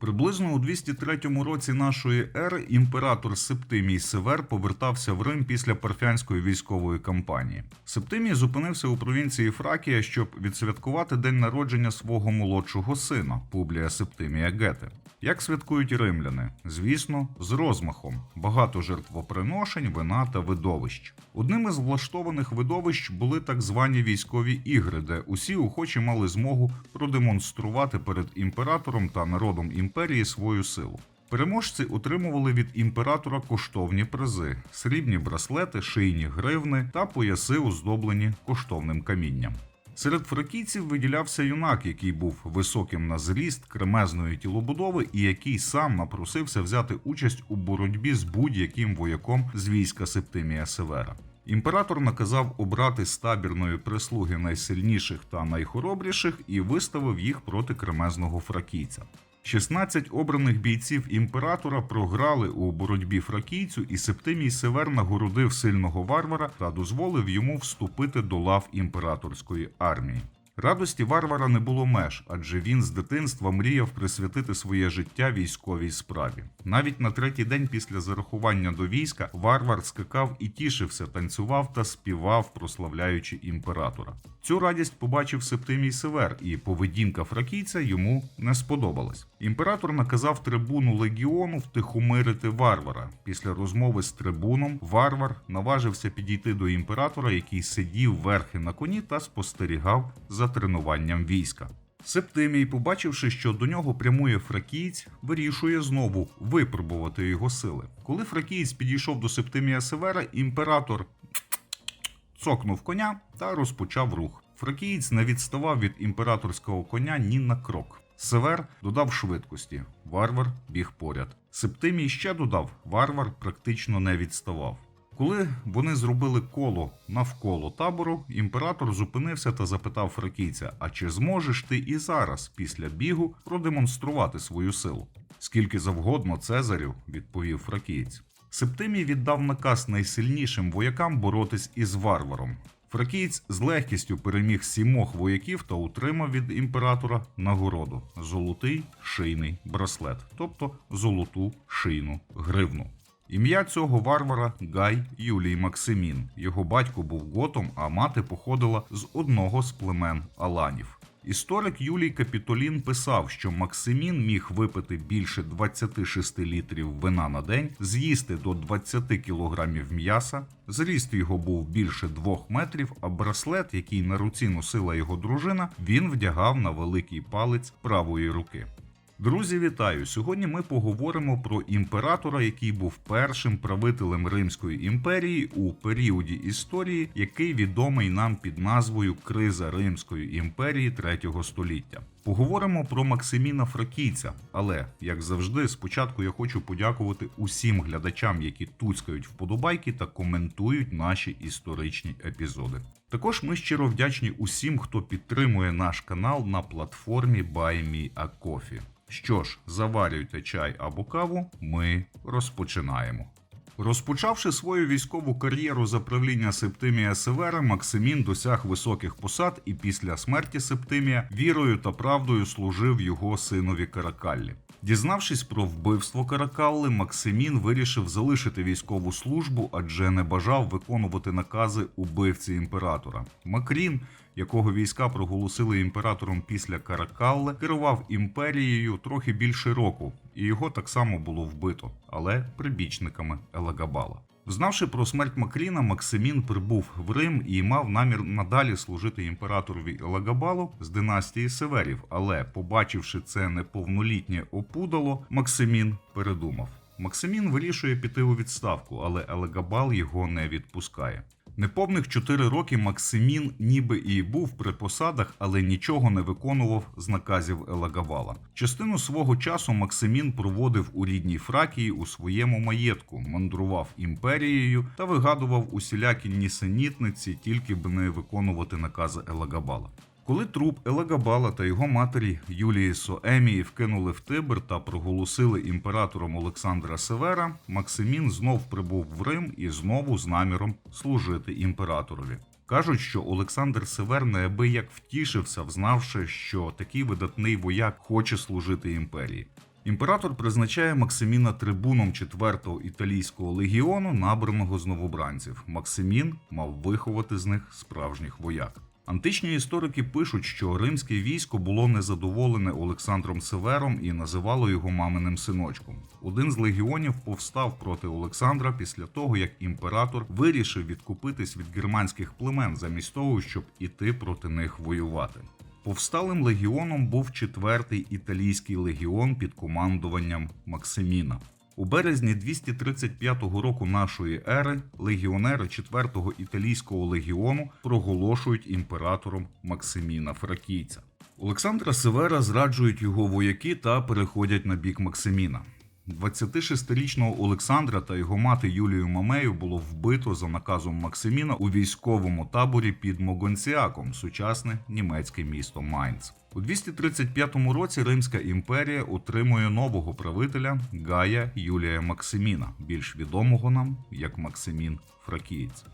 Приблизно у 203 році нашої ери імператор Септимій Север повертався в Рим після парфянської військової кампанії. Септимій зупинився у провінції Фракія, щоб відсвяткувати день народження свого молодшого сина Публія Септимія Гете. Як святкують римляни? Звісно, з розмахом, багато жертвоприношень, вина та видовищ. Одним із влаштованих видовищ були так звані військові ігри, де усі охочі мали змогу продемонструвати перед імператором та народом імперії свою силу. Переможці отримували від імператора коштовні призи: срібні браслети, шийні гривни та пояси, оздоблені коштовним камінням. Серед фракійців виділявся юнак, який був високим на зріст, кремезної тілобудови і який сам напросився взяти участь у боротьбі з будь-яким вояком з війська Септимія Севера. Імператор наказав обрати з табірної прислуги найсильніших та найхоробріших і виставив їх проти кремезного фракійця. 16 обраних бійців імператора програли у боротьбі фракійцю, і Септимій Север нагородив сильного варвара та дозволив йому вступити до лав імператорської армії. Радості варвара не було меж, адже він з дитинства мріяв присвятити своє життя військовій справі. Навіть на третій день після зарахування до війська варвар скакав і тішився, танцював та співав, прославляючи імператора. Цю радість побачив Септимій Север, і поведінка фракійця йому не сподобалась. Імператор наказав трибуну легіону втихомирити варвара. Після розмови з трибуном варвар наважився підійти до імператора, який сидів верхи на коні та спостерігав за тренуванням війська. Септимій, побачивши, що до нього прямує фракієць, вирішує знову випробувати його сили. Коли фракієць підійшов до Септимія Севера, імператор цокнув коня та розпочав рух. Фракієць не відставав від імператорського коня ні на крок. Север додав швидкості, варвар біг поряд. Септимій ще додав, варвар практично не відставав. Коли вони зробили коло навколо табору, імператор зупинився та запитав фракійця: А чи зможеш ти і зараз, після бігу, продемонструвати свою силу? Скільки завгодно Цезарю, відповів фракієць. Септимій віддав наказ найсильнішим воякам боротись із варваром. Фракієць з легкістю переміг сімох вояків та утримав від імператора нагороду золотий шийний браслет, тобто золоту шийну гривну. Ім'я цього варвара Гай Юлій Максимін. Його батько був готом, а мати походила з одного з племен Аланів. Історик Юлій Капітолін писав, що Максимін міг випити більше 26 літрів вина на день, з'їсти до 20 кілограмів м'яса. Зріст його був більше 2 метрів, а браслет, який на руці носила його дружина, він вдягав на великий палець правої руки. Друзі, вітаю! Сьогодні ми поговоримо про імператора, який був першим правителем Римської імперії у періоді історії, який відомий нам під назвою Криза Римської імперії 3 століття. Поговоримо про Максиміна Фракійця, але як завжди, спочатку я хочу подякувати усім глядачам, які туцькають вподобайки та коментують наші історичні епізоди. Також ми щиро вдячні усім, хто підтримує наш канал на платформі BuyMeACoffee. Що ж, заварюйте чай або каву, ми розпочинаємо. Розпочавши свою військову кар'єру за правління Септимія Севера, Максимін досяг високих посад і після смерті Септимія вірою та правдою служив його синові Каракаллі. Дізнавшись про вбивство Каракалли, Максимін вирішив залишити військову службу, адже не бажав виконувати накази убивці імператора. Макрін, якого війська проголосили імператором після Каракалли, керував імперією трохи більше року, і його так само було вбито, але прибічниками Елагабала. Знавши про смерть Макріна, Максимін прибув в Рим і мав намір надалі служити імператорові Елагабалу з династії Северів. Але, побачивши це неповнолітнє опудало, Максимін передумав. Максимін вирішує піти у відставку, але Елагабал його не відпускає. Неповних чотири роки Максимін ніби і був при посадах, але нічого не виконував з наказів Елагавала. Частину свого часу Максимін проводив у рідній Фракії у своєму маєтку, мандрував імперією та вигадував усілякі нісенітниці, тільки б не виконувати накази Елагабала. Коли труп Елагабала та його матері Юлії Соемії вкинули в Тибр та проголосили імператором Олександра Севера, Максимін знов прибув в Рим і знову з наміром служити імператорові. Кажуть, що Олександр Север неабияк втішився, взнавши, що такий видатний вояк хоче служити імперії. Імператор призначає Максиміна трибуном 4-го італійського легіону, набраного з новобранців. Максимін мав виховати з них справжніх вояк. Античні історики пишуть, що римське військо було незадоволене Олександром Севером і називало його маминим синочком. Один з легіонів повстав проти Олександра після того, як імператор вирішив відкупитись від германських племен, замість того, щоб іти проти них воювати. Повсталим легіоном був четвертий італійський легіон під командуванням Максиміна. У березні 235 року нашої ери легіонери 4-го італійського легіону проголошують імператором Максиміна Фракійця. Олександра Севера зраджують його вояки та переходять на бік Максиміна. 26-річного Олександра та його мати Юлію Мамею було вбито за наказом Максиміна у військовому таборі під Могонціаком, сучасне німецьке місто Майнц. У 235 році Римська імперія отримує нового правителя Гая Юлія Максиміна, більш відомого нам як Максимін Фракієць.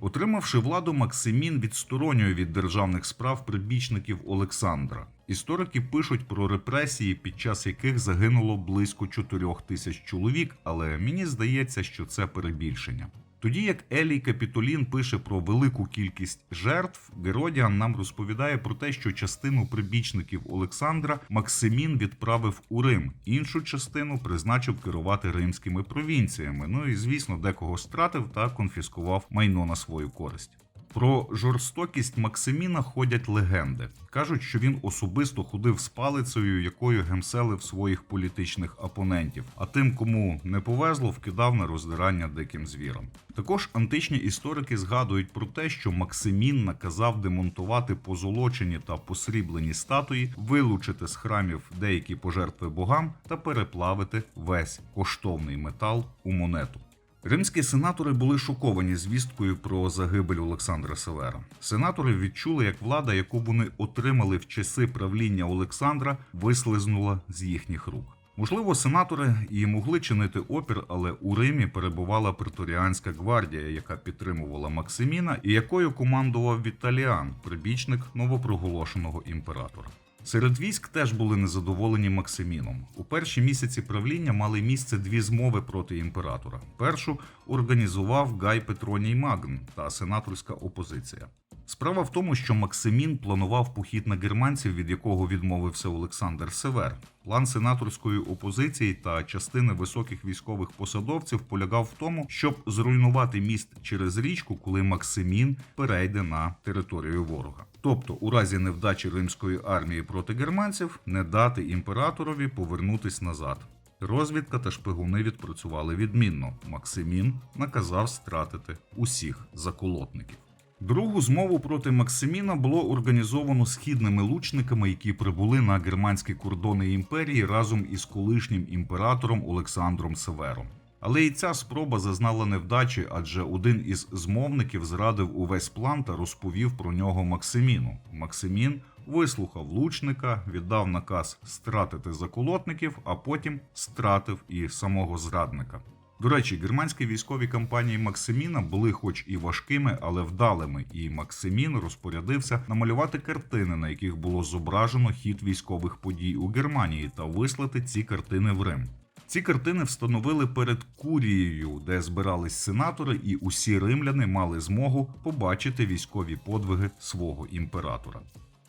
Отримавши владу, Максимін відсторонює від державних справ прибічників Олександра. Історики пишуть про репресії, під час яких загинуло близько 4 тисяч чоловік, але мені здається, що це перебільшення. Тоді як Елій Капітолін пише про велику кількість жертв, Геродіан нам розповідає про те, що частину прибічників Олександра Максимін відправив у Рим, іншу частину призначив керувати римськими провінціями. Ну і звісно, декого стратив та конфіскував майно на свою користь. Про жорстокість Максиміна ходять легенди. Кажуть, що він особисто ходив з палицею, якою гемселив своїх політичних опонентів, а тим, кому не повезло, вкидав на роздирання диким звіром. Також античні історики згадують про те, що Максимін наказав демонтувати позолочені та посріблені статуї, вилучити з храмів деякі пожертви богам та переплавити весь коштовний метал у монету. Римські сенатори були шоковані звісткою про загибель Олександра Севера. Сенатори відчули, як влада, яку вони отримали в часи правління Олександра, вислизнула з їхніх рук. Можливо, сенатори і могли чинити опір, але у Римі перебувала преторіанська гвардія, яка підтримувала Максиміна, і якою командував Віталіан, прибічник новопроголошеного імператора. Серед військ теж були незадоволені Максиміном. У перші місяці правління мали місце дві змови проти імператора. Першу організував Гай Петроній Магн та сенаторська опозиція. Справа в тому, що Максимін планував похід на германців, від якого відмовився Олександр Север. План сенаторської опозиції та частини високих військових посадовців полягав в тому, щоб зруйнувати міст через річку, коли Максимін перейде на територію ворога. Тобто, у разі невдачі римської армії проти германців, не дати імператорові повернутись назад. Розвідка та шпигуни відпрацювали відмінно. Максимін наказав стратити усіх заколотників. Другу змову проти Максиміна було організовано східними лучниками, які прибули на германські кордони імперії разом із колишнім імператором Олександром Севером. Але і ця спроба зазнала невдачі, адже один із змовників зрадив увесь план та розповів про нього Максиміну. Максимін вислухав лучника, віддав наказ стратити заколотників, а потім стратив і самого зрадника. До речі, германські військові кампанії Максиміна були хоч і важкими, але вдалими, і Максимін розпорядився намалювати картини, на яких було зображено хід військових подій у Германії, та вислати ці картини в Рим. Ці картини встановили перед курією, де збирались сенатори, і усі римляни мали змогу побачити військові подвиги свого імператора.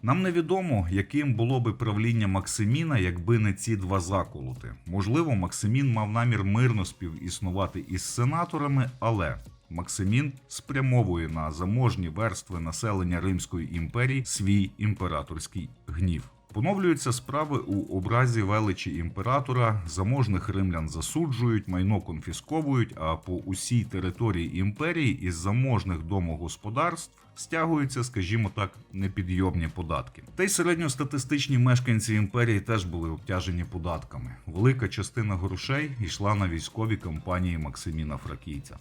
Нам невідомо, яким було би правління Максиміна, якби не ці два заколоти. Можливо, Максимін мав намір мирно співіснувати із сенаторами, але Максимін спрямовує на заможні верстви населення Римської імперії свій імператорський гнів. Поновлюються справи у образі величі імператора, заможних римлян засуджують, майно конфісковують, а по усій території імперії із заможних домогосподарств стягуються, скажімо так, непідйомні податки. Та й середньостатистичні мешканці імперії теж були обтяжені податками. Велика частина грошей йшла на військові кампанії Максиміна Фракійця.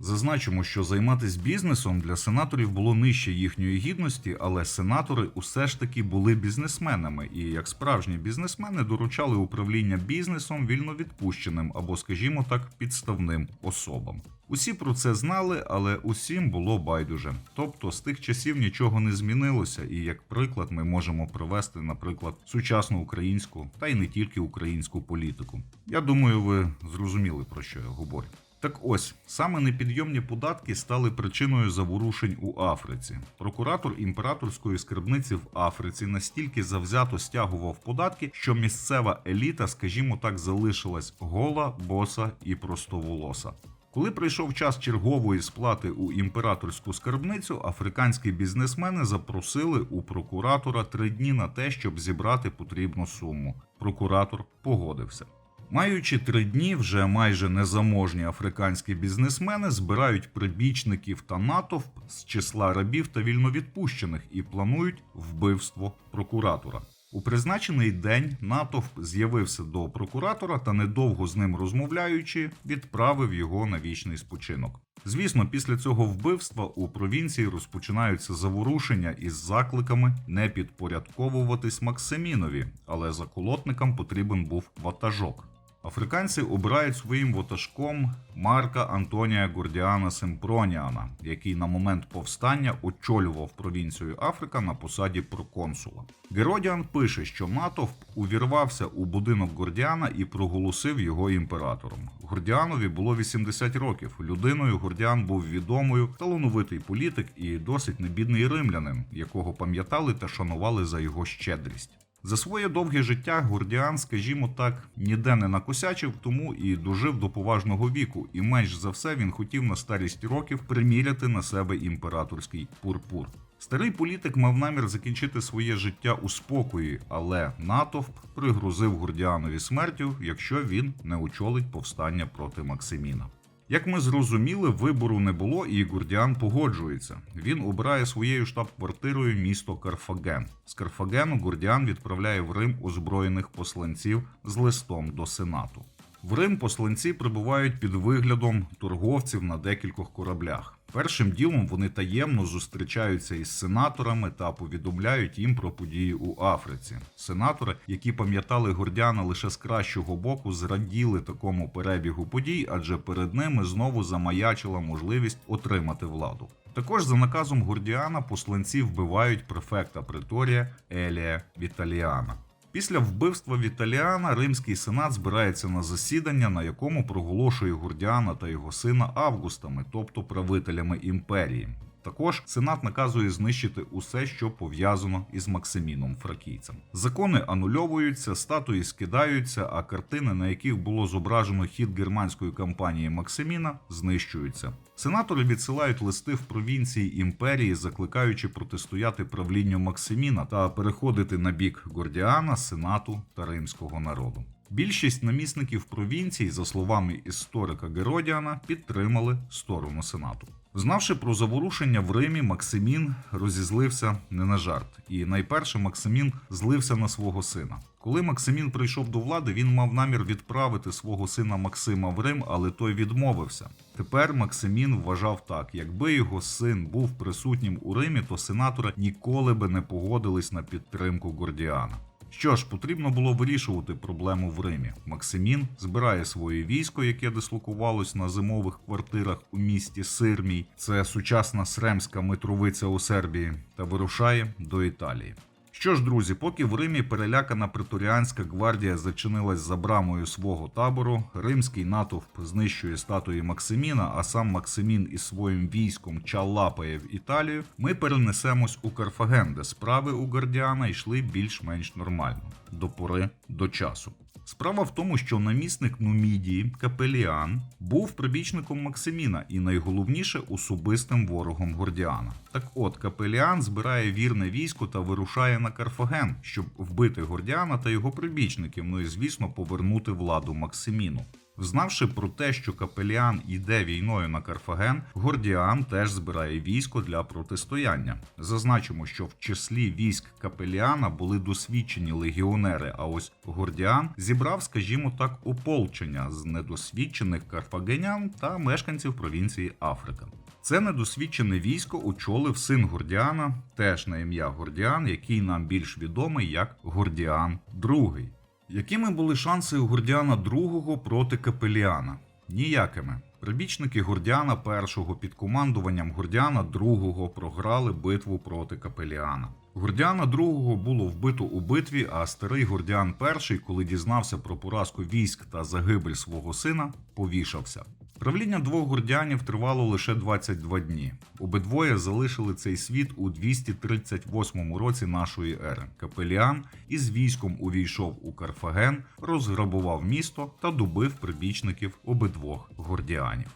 Зазначимо, що займатися бізнесом для сенаторів було нижче їхньої гідності, але сенатори усе ж таки були бізнесменами і, як справжні бізнесмени, доручали управління бізнесом вільновідпущеним або, скажімо так, підставним особам. Усі про це знали, але усім було байдуже. Тобто з тих часів нічого не змінилося, і як приклад ми можемо привести, наприклад, сучасну українську та й не тільки українську політику. Я думаю, ви зрозуміли про що я говорю. Так ось саме непідйомні податки стали причиною заворушень у Африці. Прокуратор імператорської скарбниці в Африці настільки завзято стягував податки, що місцева еліта, скажімо так, залишилась гола, боса і простоволоса. Коли прийшов час чергової сплати у імператорську скарбницю, африканські бізнесмени запросили у прокуратора три дні на те, щоб зібрати потрібну суму. Прокуратор погодився. Маючи три дні, вже майже незаможні африканські бізнесмени збирають прибічників та натовп з числа рабів та вільновідпущених і планують вбивство прокуратора. У призначений день натовп з'явився до прокуратора та, недовго з ним розмовляючи, відправив його на вічний спочинок. Звісно, після цього вбивства у провінції розпочинаються заворушення із закликами не підпорядковуватись Максимінові, але заколотникам потрібен був ватажок. Африканці обирають своїм ватажком Марка Антонія Гордіана Семпроніана, який на момент повстання очолював провінцію Африка на посаді проконсула. Геродіан пише, що натовп увірвався у будинок Гордіана і проголосив його імператором. Гордіанові було 80 років. Людиною Гордіан був відомою, талановитий політик і досить небідний римлянин, якого пам'ятали та шанували за його щедрість. За своє довге життя Гордіан, скажімо так, ніде не накосячив, тому і дожив до поважного віку, і менш за все він хотів на старість років приміряти на себе імператорський пурпур. Старий політик мав намір закінчити своє життя у спокої, але натовп пригрозив Гордіанові смертю, якщо він не очолить повстання проти Максиміна. Як ми зрозуміли, вибору не було, і Гурдіан погоджується. Він обирає своєю штаб-квартирою місто Карфаген. З Карфагену Гурдіан відправляє в Рим озброєних посланців з листом до Сенату. В Рим посланці прибувають під виглядом торговців на декількох кораблях. Першим ділом вони таємно зустрічаються із сенаторами та повідомляють їм про події у Африці. Сенатори, які пам'ятали Гордіана лише з кращого боку, зраділи такому перебігу подій, адже перед ними знову замаячила можливість отримати владу. Також за наказом Гордіана посланці вбивають префекта Преторія Елія Віталіана. Після вбивства Віталіана Римський сенат збирається на засідання, на якому проголошує Гурдіана та його сина Августами, тобто правителями імперії. Також сенат наказує знищити усе, що пов'язано із Максиміном Фракійцем. Закони анульовуються, статуї скидаються, а картини, на яких було зображено хід германської кампанії Максиміна, знищуються. Сенатори відсилають листи в провінції імперії, закликаючи протистояти правлінню Максиміна та переходити на бік Гордіана, сенату та римського народу. Більшість намісників провінцій, за словами історика Геродіана, підтримали сторону сенату. Знавши про заворушення в Римі, Максимін розізлився не на жарт, і найперше Максимін злився на свого сина. Коли Максимін прийшов до влади, він мав намір відправити свого сина Максима в Рим, але той відмовився. Тепер Максимін вважав так: якби його син був присутнім у Римі, то сенатори ніколи би не погодились на підтримку Гордіана. Що ж, потрібно було вирішувати проблему в Римі. Максимін збирає своє військо, яке дислокувалось на зимових квартирах у місті Сирмій. Це сучасна Сремська Митровиця у Сербії, та вирушає до Італії. Що ж, друзі, поки в Римі перелякана преторіанська гвардія зачинилась за брамою свого табору, римський натовп знищує статуї Максиміна, а сам Максимін із своїм військом чалапає в Італію, ми перенесемось у Карфаген, де справи у Гардіана йшли більш-менш нормально до пори до часу. Справа в тому, що намісник Нумідії Капеліан був прибічником Максиміна і найголовніше особистим ворогом Гордіана. Так от Капеліан збирає вірне військо та вирушає на Карфаген, щоб вбити Гордіана та його прибічників, ну і звісно повернути владу Максиміну. Взнавши про те, що Капеліан йде війною на Карфаген, Гордіан теж збирає військо для протистояння. Зазначимо, що в числі військ Капеліана були досвідчені легіонери. А ось Гордіан зібрав, скажімо так, ополчення з недосвідчених карфагенян та мешканців провінції Африка. Це недосвідчене військо очолив син Гордіана, теж на ім'я Гордіан, який нам більш відомий як Гордіан II. Якими були шанси у Гордіана II проти Капеліана? Ніякими. Прибічники Гордіана I під командуванням Гордіана II програли битву проти Капеліана. Гордіана II було вбито у битві, а старий Гордіан I, коли дізнався про поразку військ та загибель свого сина, повішався. Правління двох гордіанів тривало лише 22 дні. Обидвоє залишили цей світ у 238 році нашої ери. Капеліан із військом увійшов у Карфаген, розграбував місто та добив прибічників обидвох гордіанів.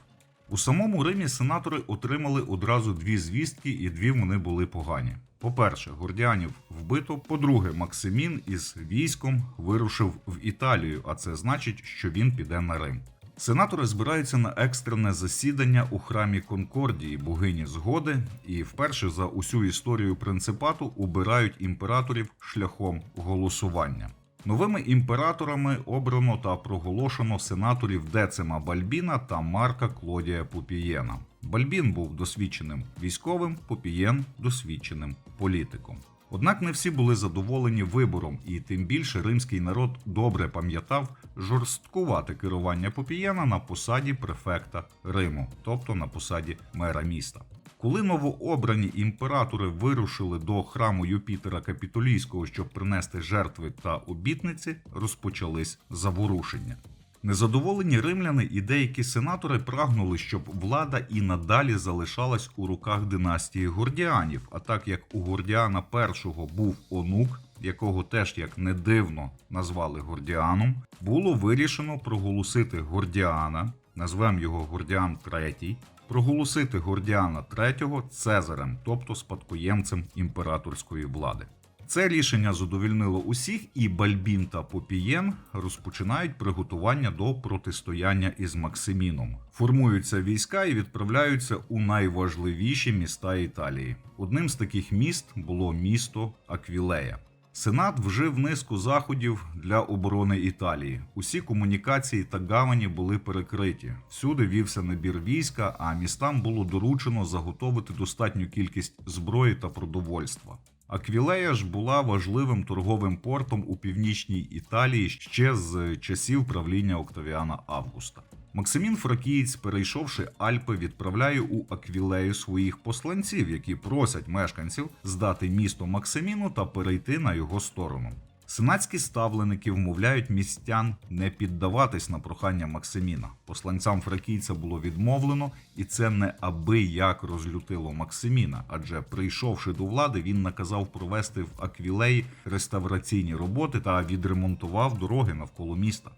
У самому Римі сенатори отримали одразу дві звістки, і дві вони були погані. По-перше, гордіанів вбито. По-друге, Максимін із військом вирушив в Італію, а це значить, що він піде на Рим. Сенатори збираються на екстрене засідання у храмі Конкордії, богині згоди, і вперше за усю історію принципату убирають імператорів шляхом голосування. Новими імператорами обрано та проголошено сенаторів Децима Бальбіна та Марка Клодія Пупієна. Бальбін був досвідченим військовим, Пупієн досвідченим політиком. Однак не всі були задоволені вибором, і тим більше римський народ добре пам'ятав жорсткувате керування Попієна на посаді префекта Риму, тобто на посаді мера міста. Коли новообрані імператори вирушили до храму Юпітера Капітолійського, щоб принести жертви та обітниці, розпочались заворушення. Незадоволені римляни і деякі сенатори прагнули, щоб влада і надалі залишалась у руках династії Гордіанів. А так як у Гордіана І був онук, якого теж як не дивно назвали Гордіаном, було вирішено проголосити Гордіана, назвемо його Гордіан III, проголосити Гордіана III Цезарем, тобто спадкоємцем імператорської влади. Це рішення задовільнило усіх, і Бальбін та Попієн розпочинають приготування до протистояння із Максиміном. Формуються війська і відправляються у найважливіші міста Італії. Одним з таких міст було місто Аквілея. Сенат вжив низку заходів для оборони Італії. Усі комунікації та гавані були перекриті. Всюди вівся набір війська, а містам було доручено заготовити достатню кількість зброї та продовольства. Аквілея ж була важливим торговим портом у північній Італії ще з часів правління Октавіана Августа. Максимін Фракієць, перейшовши Альпи, відправляє у Аквілею своїх посланців, які просять мешканців здати місто Максиміну та перейти на його сторону. Сенатські ставленики вмовляють містян не піддаватись на прохання Максиміна. Посланцям фракійця було відмовлено, і це не аби як розлютило Максиміна, адже прийшовши до влади, він наказав провести в Аквілеї реставраційні роботи та відремонтував дороги навколо міста.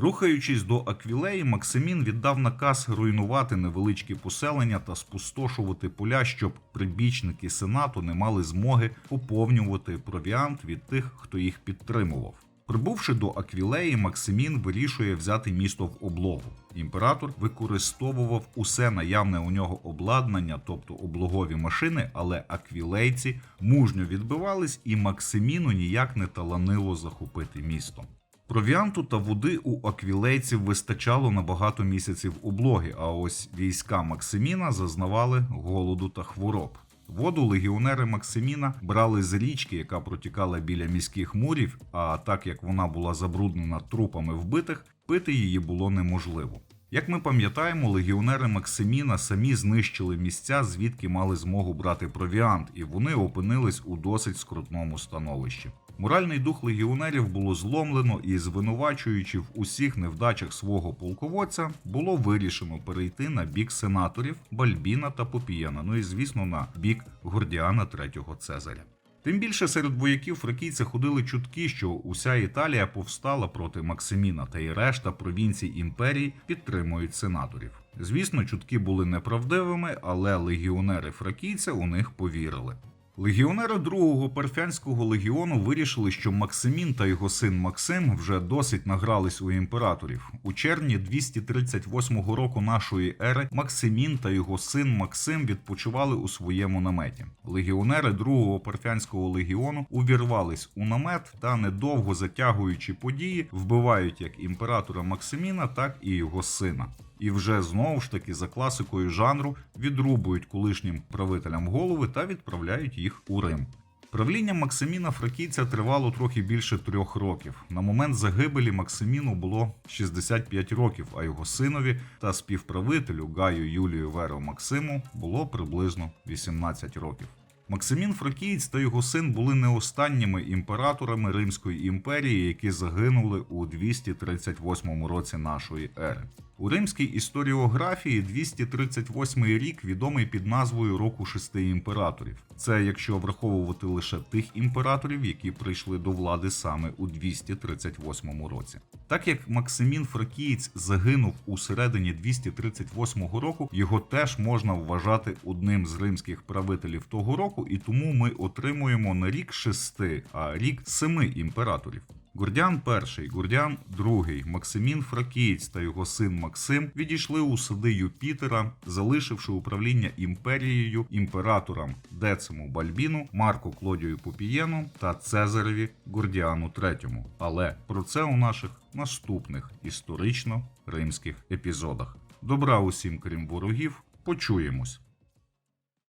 Рухаючись до Аквілеї, Максимін віддав наказ руйнувати невеличкі поселення та спустошувати поля, щоб прибічники сенату не мали змоги поповнювати провіант від тих, хто їх підтримував. Прибувши до Аквілеї, Максимін вирішує взяти місто в облогу. Імператор використовував усе наявне у нього обладнання, тобто облогові машини, але аквілейці мужньо відбивались, і Максиміну ніяк не таланило захопити місто. Провіанту та води у аквілейців вистачало на багато місяців облоги, а ось війська Максиміна зазнавали голоду та хвороб. Воду легіонери Максиміна брали з річки, яка протікала біля міських мурів, а так як вона була забруднена трупами вбитих, пити її було неможливо. Як ми пам'ятаємо, легіонери Максиміна самі знищили місця, звідки мали змогу брати провіант, і вони опинились у досить скрутному становищі. Моральний дух легіонерів було зломлено і, звинувачуючи в усіх невдачах свого полководця, було вирішено перейти на бік сенаторів Бальбіна та Попіяна, ну і звісно на бік Гордіана III Цезаря. Тим більше серед вояків фракійця ходили чутки, що уся Італія повстала проти Максиміна, та й решта провінцій імперії підтримують сенаторів. Звісно, чутки були неправдивими, але легіонери фракійця у них повірили. Легіонери другого перфянського легіону вирішили, що Максимін та його син Максим вже досить награлись у імператорів. У червні 238 року нашої ери Максимін та його син Максим відпочивали у своєму наметі. Легіонери другого перфянського легіону увірвались у намет та, недовго затягуючи події, вбивають як імператора Максиміна, так і його сина. І вже знову ж таки за класикою жанру відрубують колишнім правителям голови та відправляють їх у Рим. Правління Максиміна Фракійця тривало трохи більше трьох років. На момент загибелі Максиміну було 65 років, а його синові та співправителю Гаю Юлію Веро Максиму було приблизно 18 років. Максимін Фракієць та його син були не останніми імператорами Римської імперії, які загинули у 238 році нашої ери. У римській історіографії 238 рік відомий під назвою Року шести імператорів. Це якщо враховувати лише тих імператорів, які прийшли до влади саме у 238 році. Так як Максимін Фракієць загинув у середині 238 року, його теж можна вважати одним з римських правителів того року, і тому ми отримуємо не рік шести, а рік семи імператорів. Гордіан І, Гордіан II, Максимін Фракієць та його син Максим відійшли у сади Юпітера, залишивши управління імперією імператорам Дециму Бальбіну, Марку Клодію Попієну та Цезареві Гордіану III. Але про це у наших наступних історично римських епізодах. Добра усім, крім ворогів, почуємось.